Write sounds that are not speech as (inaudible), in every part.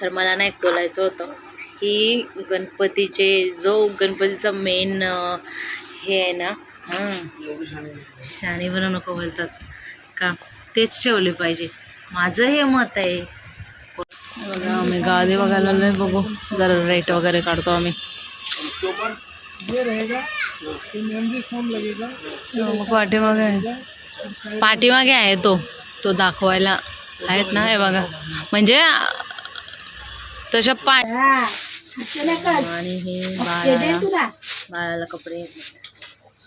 तर मला नाही बोलायचं होतं. की गणपतीचे जो गणपतीचा मेन हे आहे ना हां. शाणी बनवू नको बोलतात. का? तेच ठेवले पाहिजे. माझं हे मत आहे. बघा आम्ही गादी बघायला आलोय बघू. जरा रेट वगैरे काढतो आम्ही. पाठीमागे आहे. पाठीमागे आहे तो. तो दाखवायला आहेत ना हे बघा. म्हणजे तशा पा आणि हे बाळाला बाळाला कपडे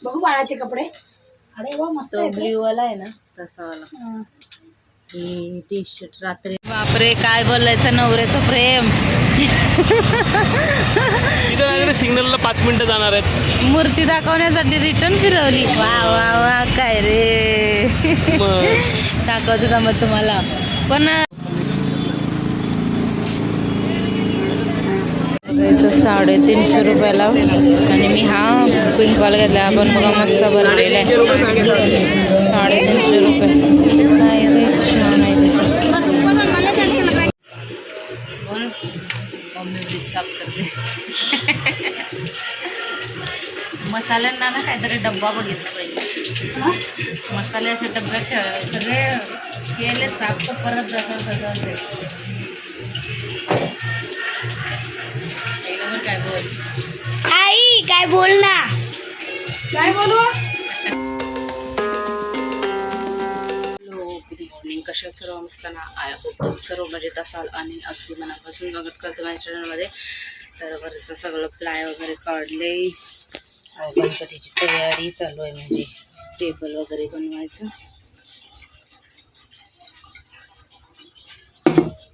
बघू बाळाचे कपडे. अरे वा मस्त आहे ना टी शर्ट रात्री बापरे काय बोलायचं नवऱ्याचं प्रेम. सिग्नलला पाच मिनिटं जाणार आहेत. मूर्ती दाखवण्यासाठी रिटर्न फिरवली. वा वा वा काय रे. दाखवते मग तुम्हाला. पण इथं साडेतीनशे रुपयाला. आणि मी हा पिंकवाला घेतला. आपण बघा मस्त बनलेला आहे. साडेतीनशे रुपये. नाही रे, छान आहे ते. बोल मम्मी एवढी छाप करते. मसाल्यांना ना काहीतरी डब्बा बघितला पाहिजे? मसाले असे डब्यात ठेवावे सगळे केले साफ तर परत जसं तसं आई काय बोल ना. काय बोलू? गुड मॉर्निंग कशा सर्व? असताना आय होप तुम्ही सर्व मजेत असाल आणि अगदी मनापासून बघत करतो माझ्या चॅनलमध्ये तर वरचं सगळं प्लाय वगैरे काढले. गणपतीची तयारी चालू आहे म्हणजे टेबल वगैरे बनवायचं.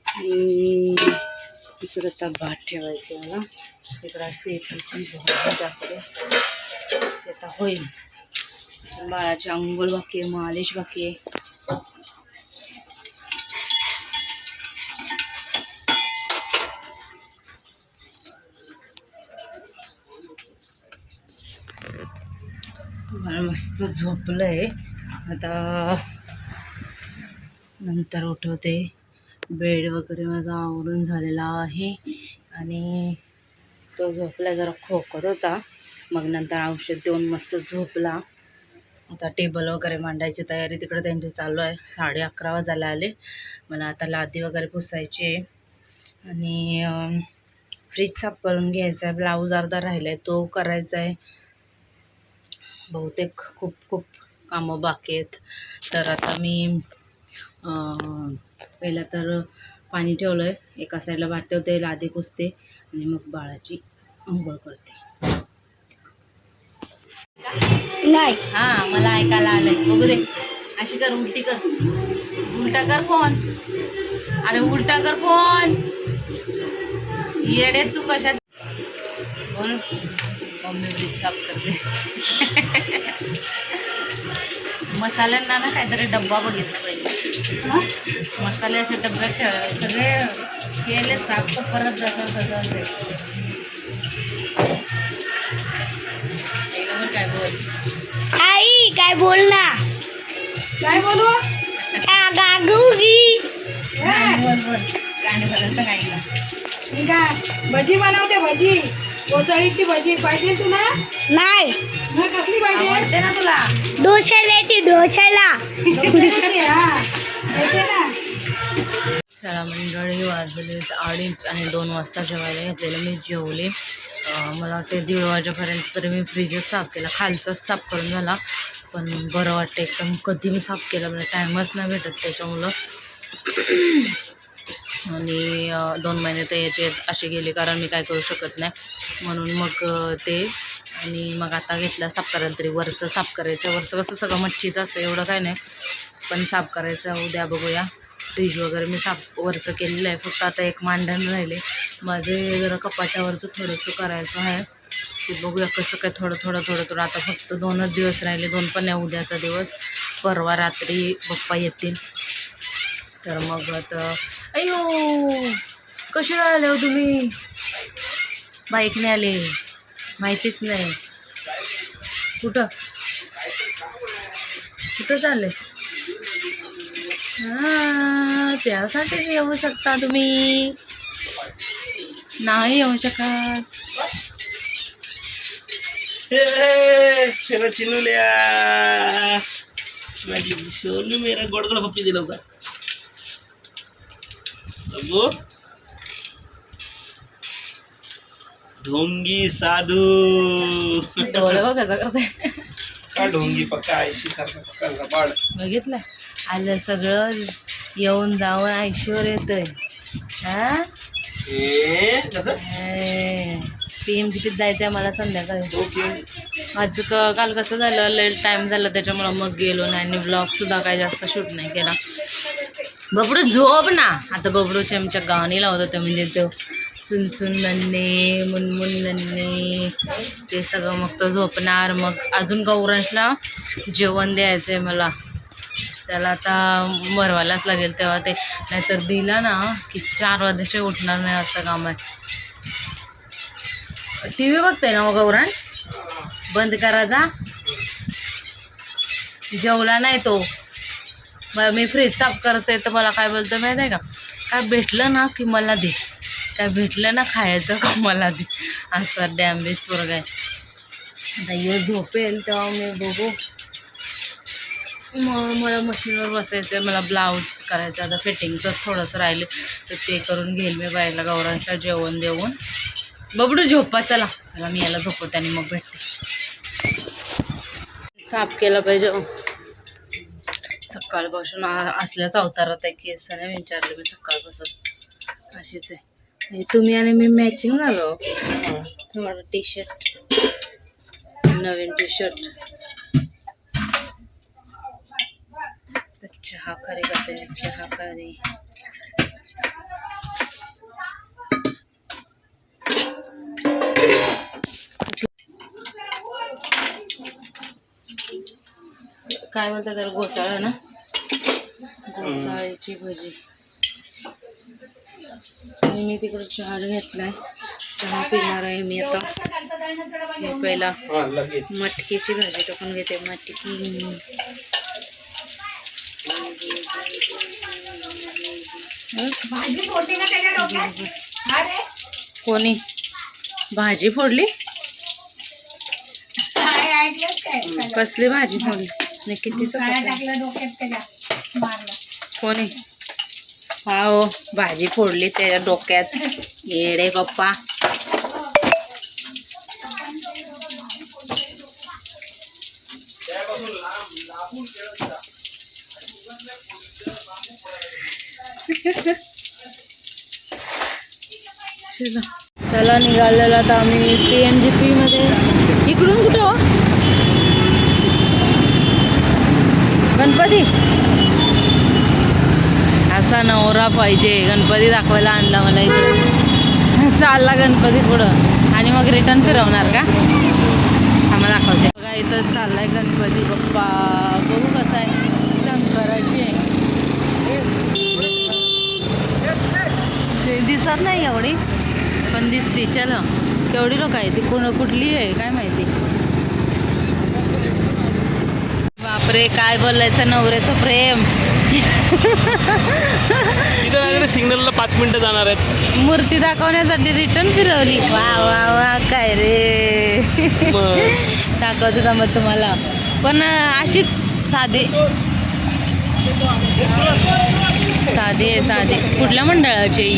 आणि इकडं आता भात ठेवायचं मला. इकडं शेपूची त्याकडे ते आता होईल. बाळाची आंघोळ बाकी आहे मालिश बाकी आहे. बाळ मस्त झोपलंय. आता नंतर उठवते. बेड वगैरे माझा आवरून झालेला आहे. आणि तो झोपला जरा खोकत होता. मग नंतर औषध देऊन मस्त झोपला. आता टेबल वगैरे मांडायची तयारी तिकडे त्यांची चालू आहे. साडे अकरा वाजायला आले. मला आता लादी वगैरे पुसायची आहे. आणि फ्रीज साफ करून घ्यायचा आहे. ब्लाऊज अर्धा राहिला आहे तो करायचा आहे. बहुतेक खूप खूप कामं बाकी आहेत. तर आता मी पहिलं तर पाणी ठेवलं आहे एका साईडला भात ठेवते लादी पुसते आणि मग बाळाची आंघोळ करते. नाही. हा मला ऐकायला आलंय. बघू दे. अशी कर उलटी कर. उलटा कर फोन. अरे उलटा कर फोन. येडे तू कशात? बोल. मम्मी करते. (laughs) मसाल्यांना ना काहीतरी डब्बा बघितला पाहिजे? मसाले असे डब्यात ठेवावे सगळे केले साफ तर परत जसं तसं ते काय बोल आई काय बोल ना. काय बोलू? गागुगी गाणी बोल बोल. गाणी बोलायचं काय भजी बनवते भजी. कोसळीची भजी पाहिजे तुला? नाही. मग कसली पाहिजे? आवडते ना तुला. डोशाला ती डोशाला. चला मंडळी वाजले अडीच आणि दोन वाजता जेवायला घेतलेलं मी जेवले. अं, मला वाटते दीड वाजेपर्यंत तरी मी फ्रीजच साफ केला. खालचाच साफ करून झाला. पण बरं वाटतं एकदम. कधी मी साफ केलं मला टाईमच नाही भेटत त्याच्यामुळं. आणि दोन महिने तर याचे असे गेले कारण मी काय करू शकत नाही. म्हणून मग ते आणि मग आता घेतलं साफ करायला तरी वरचं साफ करायचं. वरचं कसं सगळं मच्छीचं असतं एवढं काय नाही. पण साफ करायचं उद्या बघूया. फ्रीज वगैरे मी साफ वरचं केलेलं आहे. फक्त आता एक मांडण राहिले. माझे जरा कपाटावरचं थोडंसं करायचं आहे. ते बघूया कसं काय थोडं थोडं थोडं थोडं. आता फक्त दोनच दिवस राहिले. दोन पण नाही उद्याचा दिवस. परवा रात्री पप्पा येतील. तर मग आता अयो कसे आले हो तुम्ही? बाईकने आले. माहितीच नाही. कुठं? कुठं चालले? हां त्यासाठीच येऊ शकता तुम्ही. नाही येऊ शकत. मेरा चिनुल्या. माझी सोनू मेरा गोडगोड पप्पी दिला होता अबो ढोंगी साधू. डोळे बघ कसं करते का ढोंगी पक्का आयशी सारखा पक्का बघितलं आलं सगळं येऊन जाऊन आयशीवर येतंय. हा? ए कसं? पी एम जीपीत जायचं आहे मला संध्याकाळी? ओके. आज क काल कसं झालं? लेट टाईम झाला त्याच्यामुळं मग गेलो नाही आणि ब्लॉगसुद्धा काही जास्त शूट नाही केला. बबडू झोप ना. आता बबडूचे आमच्या गाणी लावत होते म्हणजे तो सुन सुन नन्ने मुनमुन नन्ने ते सगळं मग तो झोपणार. मग अजून गौरांशला जेवण द्यायचं आहे मला. त्याला आता मरवायलाच लागेल तेव्हा ते. नाहीतर दिला ना की चार वाजल्याशिवाय उठणार नाही असं काम आहे. टी व्ही बघते ना मग गौरांश? बंद करा जा. जेवला नाही तो. मला मी फ्रीज साफ करते तर मला काय बोलतं माहिती आहे का? काय भेटलं ना की मला दे. काय भेटलं ना खायचं का मला दे. असं डॅमेज पोरग आहे. आता यो झोपेल तेव्हा मी बघू. मग मला मशीनवर बसायचं आहे मला ब्लाऊज करायचं आता फिटिंगचंच थोडंसं राहिले. तर ते करून घेईल मी बाईला गौरांच्या जेवण देऊन. बबडू झोपा चला. चला मी याला झोपवते आणि मग भेटते. साफ केला पाहिजे. सकाळपासून असल्याच अवतारात आहे केस नाही विचारले मी सकाळपासून. अशीच आहे. तुम्ही आणि मी मॅचिंग झालो. तुम्हाला टी शर्ट नवीन टी शर्ट चहा खरी करते चहा खरी. काय म्हणतात त्याला? घोसाळा ना? घोसाळ्याची भजी. आणि मी तिकडे चहा घेतलाय. चहा पिणार आहे मी आता. हे पहिला हा लगेच. मटकीची भाजी तो पण घेते. मटकी? भाजी फोडली? ना त्याच्या डोक्यात अरे कोणी भाजी फोडली कसली भाजी फोडली नाही कोणी? हा हो भाजी फोडली त्याच्या डोक्यात. येडे पप्पा चला. निघालेला आता आम्ही पी एम जी पी मध्ये. इकडून कुठं हो? गणपती? असा नवरा पाहिजे. गणपती दाखवायला आणला मला इकडे. चालला गणपती पुढं. आणि मग रिटर्न फिरवणार का? आम्हाला दाखवते. बघा इथं चाललाय गणपती बाप्पा. बघू कसा आहे. शंकराची. आहे दिसत नाही एवढी. पण दिसली चल. केवढी लोक आहे ती कोण कुठली आहे? काय माहिती? बापरे काय बोलायचं नवऱ्याचं प्रेम. तिथं सिग्नलला पाच मिनिटं जाणार आहेत. मूर्ती दाखवण्यासाठी रिटर्न फिरवली. वा वा वा काय रे. दाखवते का मग तुम्हाला. पण अशीच साधी. साधी साधी. कुठल्या मंडळाची?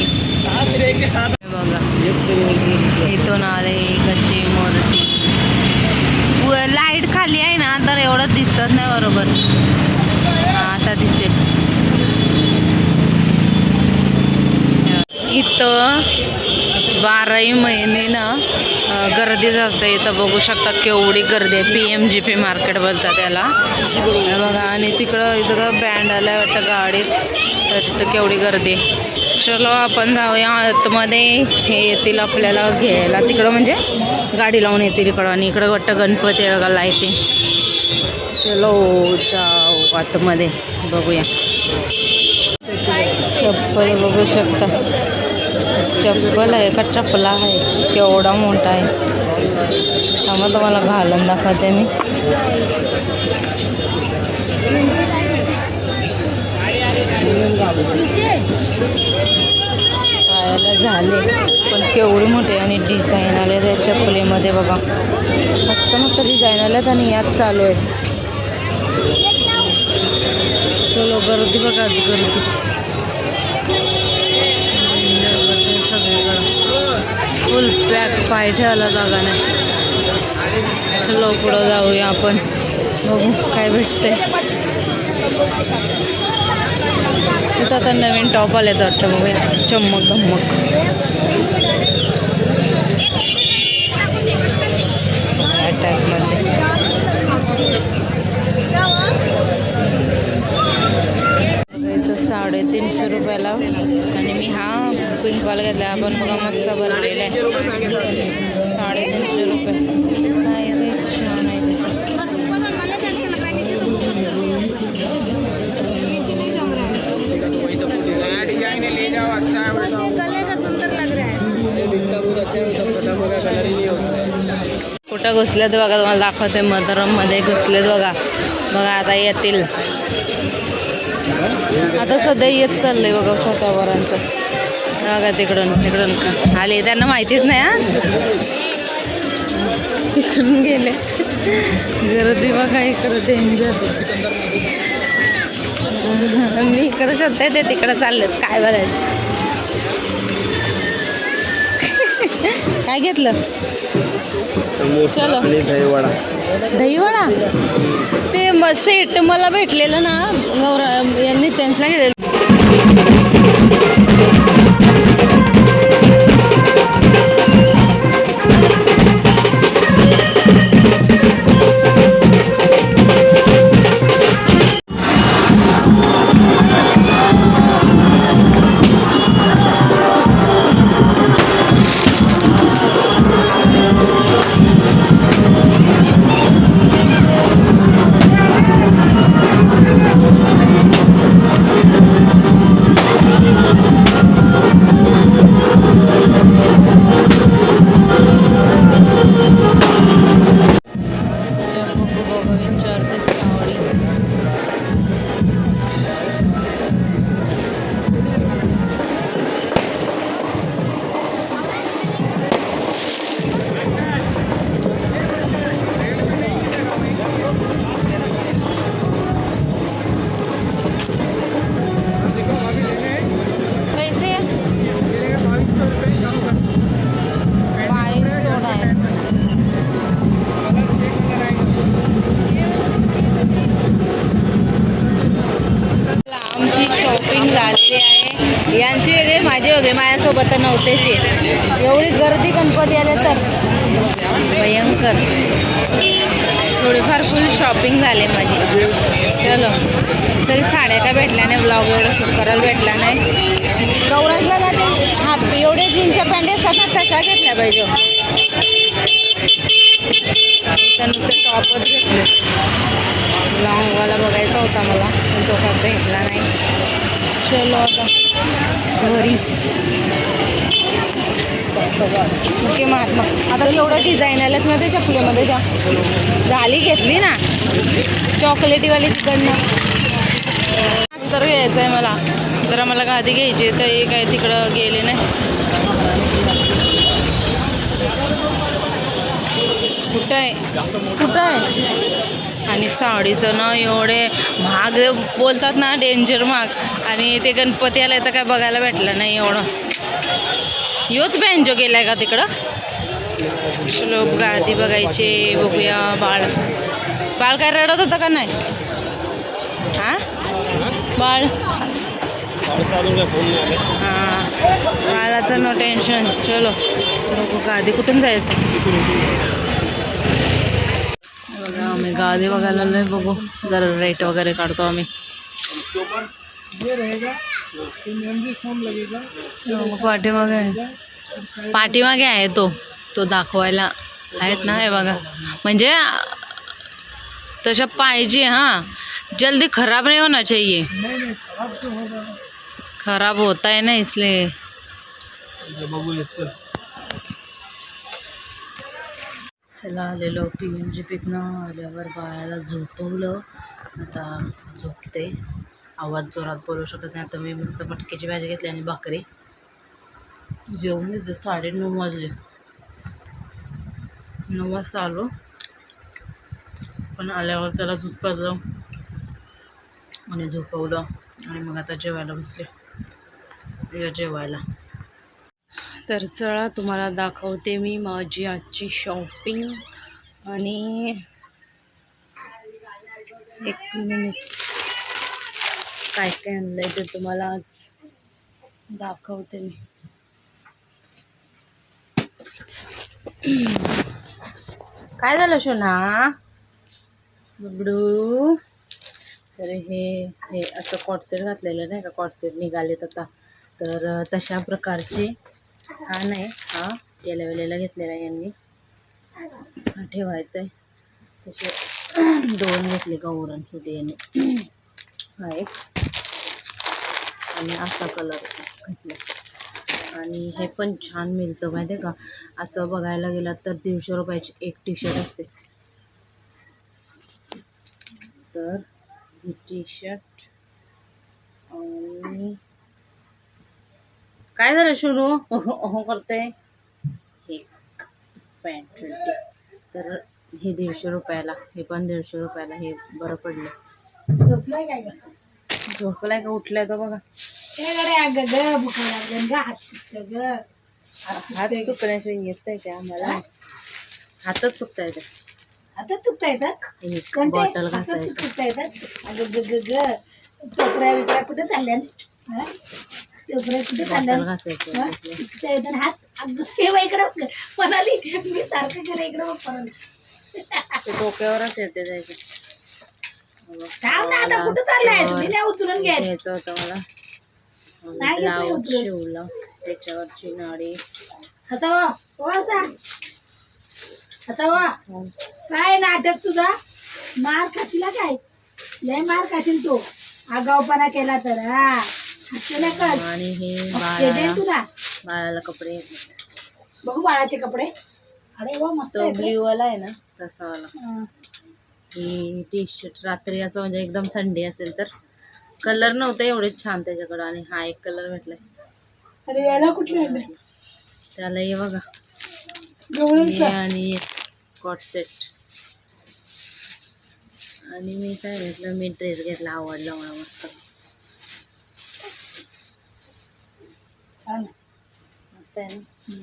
बघा इथून आले कच्ची मूर्ती. लाइट खाली आहे ना तर एवढं दिसत नाही बरोबर. आता दिसेल. इथं बाराही महिने ना गर्दी गर्दीच असते इथं बघू शकता केवढी गर्दी आहे. P M G P market बोलतात त्याला. बघा आणि तिकडं इथं बँड आलं वाटतं गाडीत. तर तिथं केवढी गर्दी चलो आपण जाऊया. आतमध्ये हे येतील आपल्याला घ्यायला. तिकडं म्हणजे गाडी लावून येतील इकडं. आणि इकडं वाटतं गणपती आहे बघा लाईटिंग चलो जाऊ. आतमध्ये बघूया. चप्पल बघू शकता. चप्पल आहे का? चप्पला आहे. केवढा मोठा आहे. थांबा तुम्हाला घालून दाखवते मी. काय झाले. पण केवढी मोठी आणि डिझाईन आले त्या चपलेमध्ये बघा. मस्त मस्त डिझाईन आल्यात आणि यात चालू आहेत. गर्दी बघा आज गर्दी. सगळीकडं फुल पॅक पाय ठेवायला जागा नाही. चलो पुढं जाऊया आपण. बघू काय भेटतंय. तिथं आता नवीन टॉप आले तर वाटतं बघूया. चम्मक धम्मक. अटॅकमध्ये साडेतीनशे रुपयाला. आणि मी हा पिंकवाला घेतला. आपण बघा मस्त भरलेला आहे. साडेतीनशे रुपये. काय रे छान आहे कुठं घुसलेत बघा तुम्हाला दाखवते. मधुरममध्ये घुसलेत बघा. बघा आता येतील. आता सध्या येत चाललंय बघा छोट्या वरांचं बघा तिकडून तिकडून. आले त्यांना माहितीच नाही हा? तिकडून गेले. गर्दी बघा इकडं डेंजर मी इकडं शोधते ते तिकडं चाललेत. काय बघायचं? काय घेतलं? चलो. दहीवडा? ते म सेट मला भेटलेलं ना गौरा यांनी त्यांना घेतलेलं नव्हते माझ्यासोबत तर नव्हतेचे एवढी गर्दी गणपती आले तर. भयंकर. थोडीफार फुल शॉपिंग झाले माझी. चलो. तरी साड्या काय भेटल्या नाही ब्लॉग एवढं शूट करायला भेटला नाही. गौराजला ते हा एवढे जीन्सच्या पॅन्ट असतात ना तशा घेतल्या पाहिजे. त्यानुसार टॉपच घेतले. लॉंगवाला बघायचा होता मला पण तो काय भेटला नाही. चलो. घरी. ओके महात्मा. आता केवढं डिझाईन आल्यात ना ते चपलीमध्ये त्या झाली घेतली ना? चॉकलेटीवाली तिकडनं. तर घ्यायचं आहे मला. जरा मला गादी घ्यायची आहे, तर हे काय तिकडं गेले नाही. कुठं आहे? कुठं आहे? आणि साडीचं ना एवढे महाग बोलतात ना डेंजर महाग आणि ते गणपती आला तर काय बघायला भेटलं नाही एवढं. योच बँजो गेलाय का तिकडं? श्लोक गादी बघायचे बघूया बाळ. बाळ काय रडत होतं का नाही? हां? बाळ? हां. बाळाचं नो टेन्शन चलो बघू गादी कुठून जायचं. बघा आम्ही गादी बघायला आलोय बघू जरा रेट वगैरे काढतो आम्ही हो, पाठीमागे आहे पाठीमागे आहे तो तो दाखवायला आहेत ना हे बघा म्हणजे तशा पाहिजे हाँ जल्दी खराब नहीं होना चाहिए खराब होता है ना इसलिए चला आलेलो. पी एम जी पिकनं आल्यावर बाळाला झोपवलं. आता झोपते. आवाज जोरात बोलू शकत नाही. आता मी मस्त मटकीची भाजी घेतली आणि भाकरी. जेवण येते साडेनऊ वाजले. नऊ वाजता आलो. पण आल्यावर त्याला झोपवलं आणि झोपवलं. आणि मग आता जेवायला बसले. या जेवायला. तर चला तुम्हाला दाखवते मी माझी आजची शॉपिंग आणि एक मिनिट काय काय आणलं आहे ते तुम्हाला आज दाखवते मी. काय झालं शोना बबडू. तर हे हे असं कॉटसेट घातलेलं नाही का? कॉटसेट निघालेत आता. तर तशा प्रकारचे हा नाही हा गेल्या वेळेला घेतलेला आहे यांनी. हा ठेवायचा आहे तसे दोन घेतले गौरण सुद्धा यांनी. हा एक. आणि असा कलर घेतला. आणि हे पण छान मिळतं माहिती आहे का? असं बघायला गेलं तर दीडशे रुपयाची एक टी शर्ट असते. तर ही टी शर्ट आणि काय झालं शुरू ओहो ओहो करते हे पॅन्ट तर हे दीडशे रुपयाला हे पण दीडशे रुपयाला हे बरं पडलं. झोपलाय काय? झोपलाय का? उठलाय तो बघा. हात चुकण्याशिवाय येत आहे आम्हाला? हातच चुकता येते आता चुकता येतात हे बॉटल घासायचं. चुकता येतात अगं ग ग टोपऱ्या बिपऱ्या कुठे चालल्या? हा? घासायचं हा? हात हे इकडं मी सारखं केलं इकडं बघ म्हणाली ते डोक्यावरच येते त्याचे थांब ना आता कुठं चाललाय? तुम्ही नाही उचलून घ्या. घ्यायचं होतं मला. शिवलं. त्याच्यावरची नाडी. हसावा. हो हसावा. काय नाटक तुझा? मार खाशीला काय? लय मार खाशील तू. आगाऊपणा केला तर हा. आणि हे बाळाला कपडे. बघू बाळाचे कपडे. अरे वा मस्त तो. ब्ल्यू वाला आहे ना तसा वाला. हा. टी शर्ट रात्री असं म्हणजे एकदम थंडी असेल तर. कलर नव्हते एवढे छान त्याच्याकडं आणि हा एक कलर भेटलाय. अरे याला कुठले त्याला हे बघा. आणि कॉट सेट आणि मी काय घेतलं? मी ड्रेस घेतला आवडला मला मस्त. मस्त आहे ना?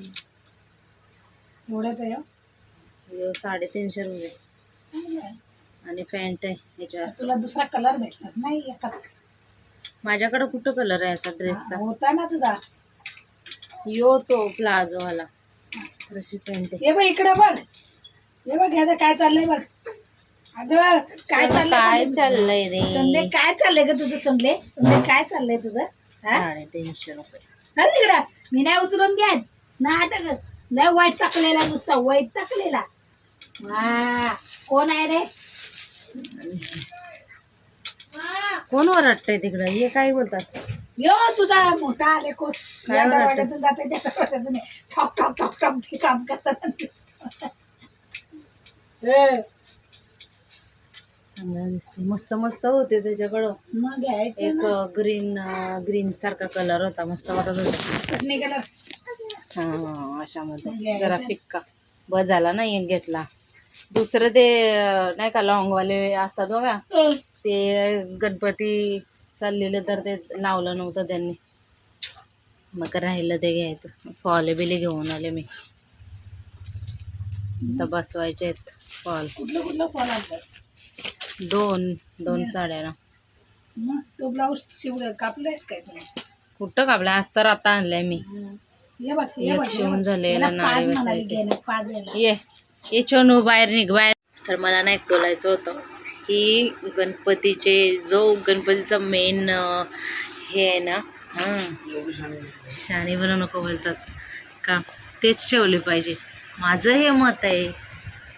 एवढ्याच आहे हे? साडेतीनशे रुपये. आणि पॅन्ट आहे ह्याच्यावर. तुला दुसरा कलर भेटला नाही एकाच माझ्याकडं कुठं कलर आहे असा ड्रेसचा होता ना तुझा. यो तो प्लाझोवाला. तशी पॅन्ट आहे. हे बघ इकडे बघ. हे बघ ह्याचं काय चाललंय बघ. अगं काय काय चाललंय चाललंय रे? संदे काय चाललंय ग तुझं संदे संदे काय चाललंय तुझं? साडेतीनशे रुपये. अरे तिकडं मी नाही उचलून घ्या नाटक नाही वाईट टाकलेला नुसता वाईट टाकलेला. वा. कोण आहे रे? कोण ओरडतंय तिकडं? हे काय बोलतात? यो तुझा मोठा आले कोस काय या? दरवाज्यातून जाते त्या दरवाज्यातून. ठॉक ठॉक ठॉक ठॉक ते काम करतात. ए, चांगलं दिसते मस्त मस्त होते त्याच्याकडं. मग एक. ग्रीन ग्रीन सारखा कलर होता. मस्त वाटत होता. चटणी कलर हा अशामध्ये. जरा फिक्का. बस झाला ना एक घेतला. दुसरं ते अं, नाही का लॉंगवाले असतात बघा. ते गणपती चाललेलं तर ते लावलं नव्हतं त्यांनी. मग राहिलं ते घ्यायचं. फॉले बिले घेऊन आले मी. आता बसवायचे आहेत फॉल कुठलं कुठलं फॉल आणतात? दोन दोन साड्या ना मग तो ब्लाऊज शिव कापलायस काय तुला कुठं कापल्या? आज तर आता आणलंय मी. बघ एक बघ, शिवून. झाले. ये ये छोनू बाहेर निघ बाहेर. तर मला नाही बोलायचं होतं. की गणपतीचे जो गणपतीचा मेन हे आहे ना हां. शाणी बनवू नको बोलतात. का? तेच ठेवले पाहिजे. माझं हे मत आहे.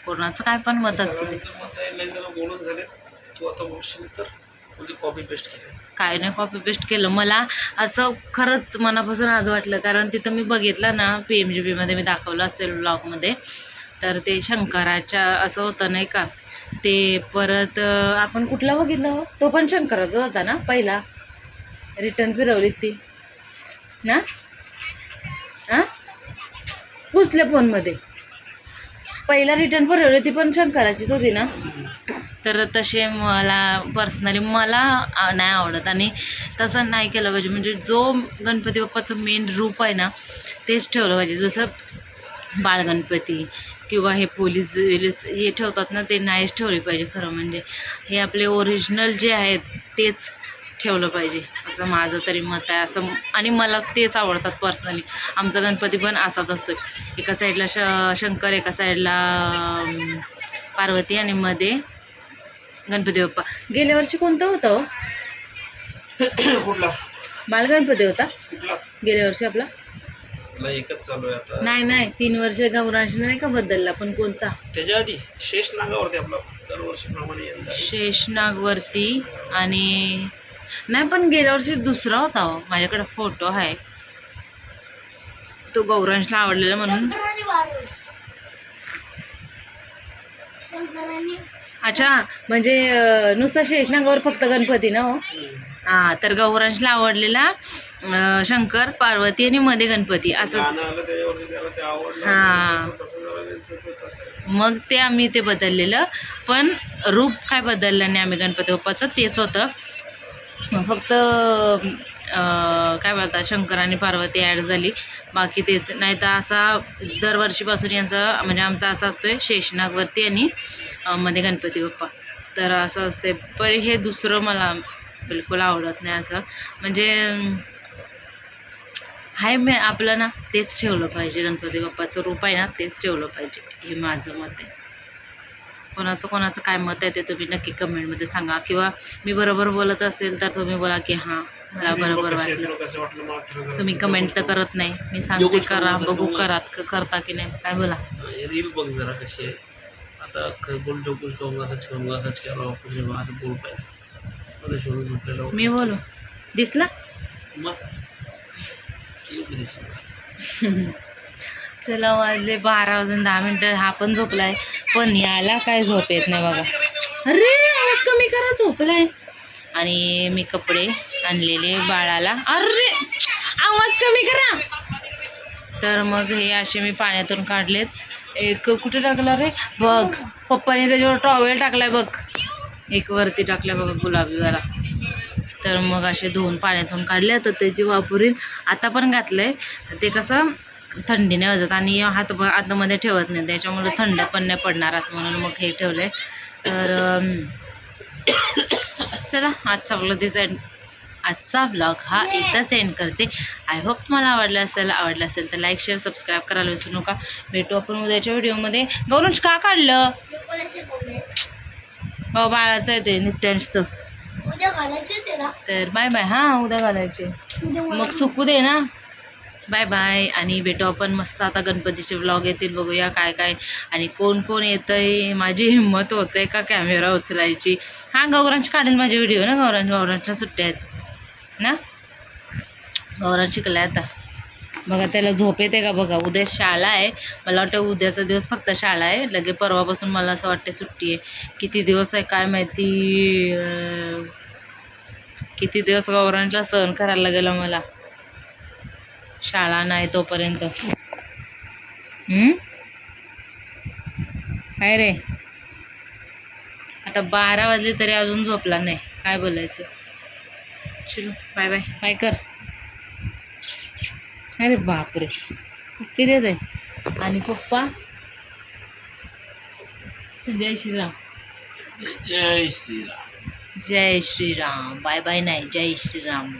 कोणाचं काय पण मत असू दे. सर्वांचं मत आहे लय जण बोलून झाले. तू आता बोलशील तर म्हणजे कॉपी पेस्ट केले. काय नाही कॉपी पेस्ट केलं. मला असं खरंच मनापासून आज वाटलं कारण तिथं मी बघितलं ना पी एम जी बीमध्ये मी दाखवलं असेल ब्लॉगमध्ये तर ते शंकराच्या असं होतं नाही का ते परत आपण कुठला बघितलं हो? तो पण शंकराचा होता ना पहिला. रिटर्न फिरवली ती. ना? हां? कुसल्या फोनमध्ये पहिला रिटर्न भरवली ती पण शंकराचीच होती ना? तर तसे मला पर्सनली मला नाही आवडत. आणि तसं नाही केलं पाहिजे. म्हणजे जो गणपती बाप्पाचं मेन रूप आहे ना तेच ठेवलं पाहिजे. जसं बाळगणपती किंवा हे पोलीस विलीस हे ठेवतात ना ते नाहीच ठेवले पाहिजे खरं म्हणजे. हे आपले ओरिजिनल जे आहेत तेच ठेवलं पाहिजे. असं माझं तरी मत आहे. असं आणि मला तेच आवडतात पर्सनली आमचा गणपती पण असाच असतो एका साईडला श शंकर एका साईडला पार्वती आणि मध्ये गणपती बाप्पा. गेल्या वर्षी कोणतं होतं हो? (coughs) कुठला? बालगणपती होता? गेल्या वर्षी आपला? एकच चालू आहे आता. नाही नाही. तीन वर्ष गौरांश नाही का बदलला? पण कोणता? त्याच्या आधी शेष नागावरती आपला दरवर्षीप्रमाणे शेषनागवरती आणि नाही पण गेल्या वर्षी दुसरा होता हो. माझ्याकडे फोटो आहे. तो गौरांशला आवडलेला म्हणून. अच्छा म्हणजे नुसता शेषनागावर फक्त गणपती ना हो? हां तर गौरांशला आवडलेला शंकर पार्वती आणि मध्ये गणपती. असं हां. मग ते आम्ही ते बदललेलं. पण रूप काय बदललं नाही आम्ही गणपती बाप्पाचं? तेच होतं. फक्त काय बोलतात शंकर आणि पार्वती ॲड झाली. बाकी तेच. नाही तर असा दरवर्षीपासून यांचा म्हणजे आमचा असा आहे शेषनागवरती आणि मध्ये गणपती बाप्पा. तर असं असते पण हे दुसरं मला बिलकुल आवडत नाही असं. म्हणजे हाय मी आपलं ना तेच ठेवलं पाहिजे गणपती बाप्पाचं रूप आहे ना तेच ठेवलं पाहिजे. हे माझं मत आहे. कोणाचं कोणाचं काय मत आहे ते तुम्ही नक्की कमेंटमध्ये सांगा. किंवा मी बरोबर बोलत असेल तर तुम्ही बोला की हां मला बरोबर वाटलं. तुम्ही. कमेंट तर करत नाही. मी सांगते करा बघू करा करता की नाही. काय बोला? रील बघ जरा कशी आहे. आता खरं बोल जो कुछ कहूंगा सच कहूंगा सच कह रहा हूँ कुछ नहीं, असं बोल पाहिजे. मी बोलू? दिसला? मग? केवढं दिसलं? (laughs) चला वाजले बारा वाजून दहा मिनटं. हा पण झोपलाय. पण याला काय झोप येत नाही बघा. अरे आवाज कमी करा झोपलाय. आणि मी कपडे आणलेले बाळाला. अरे आवाज कमी करा. तर मग हे असे मी पाण्यातून काढलेत. एक कुठे टाकला रे? बघ पप्पाने त्याच्यावर टॉवेल टाकलाय बघ. एक वरती टाकलाय बघा गुलाबीवाला तर मग असे धुवून पाण्यातून काढले. तर त्याची वापरून आता पण घातलंय. ते कसं थंडीने वाजत आणि हात आतमध्ये ठेवत नाही. त्याच्यामुळे थंड पण नाही पडणार असं म्हणून मग हे ठेवलंय. तर अम, (coughs) चला आजचा ब्लॉग तिचा एंड आजचा ब्लॉग हा इथंच एंड करते. आय होप तुम्हाला आवडला असेल आवडला असेल तर लाईक शेअर सबस्क्राईब करायला विसरू नका. भेटू आपण उद्याच्या व्हिडिओमध्ये गौरंज का काढलं? गौ बाळाचं आहे ते नित्यांशचं. उद्या घालायचे त्याला. तर बाय बाय हां उद्या घालायचे. मग सुकू दे ना. बाय बाय आणि भेटू आपण मस्त आता गणपतीचे ब्लॉग येतील बघूया काय काय. आणि कोण कोण येतंय माझी हिंमत होते का कॅमेरा उचलायची? हां गौरांश काढेल माझे व्हिडिओ ना गौरांश? गौरांशला सुट्ट्या आहेत. ना? गौरांश शिकला आता. बघा त्याला झोप येते का बघा? उद्या शाळा आहे. मला वाटतं उद्याचा दिवस फक्त शाळा आहे. लगे परवापासून मला असं वाटते सुट्टी आहे. किती दिवस आहे काय माहिती किती दिवस गौरांशला सहन करायला गेलं मला शाळा नाही तोपर्यंत. हम्म? काय रे? आता बारा वाजले तरी अजून झोपला नाही. काय बोलायचं? चलो बाय बाय बाय कर. अरे बापरे. पप्पी देत आहे आणि पप्पा? जय श्रीराम. जय श्रीराम. जय श्रीराम. बाय बाय नाही. जय श्रीराम.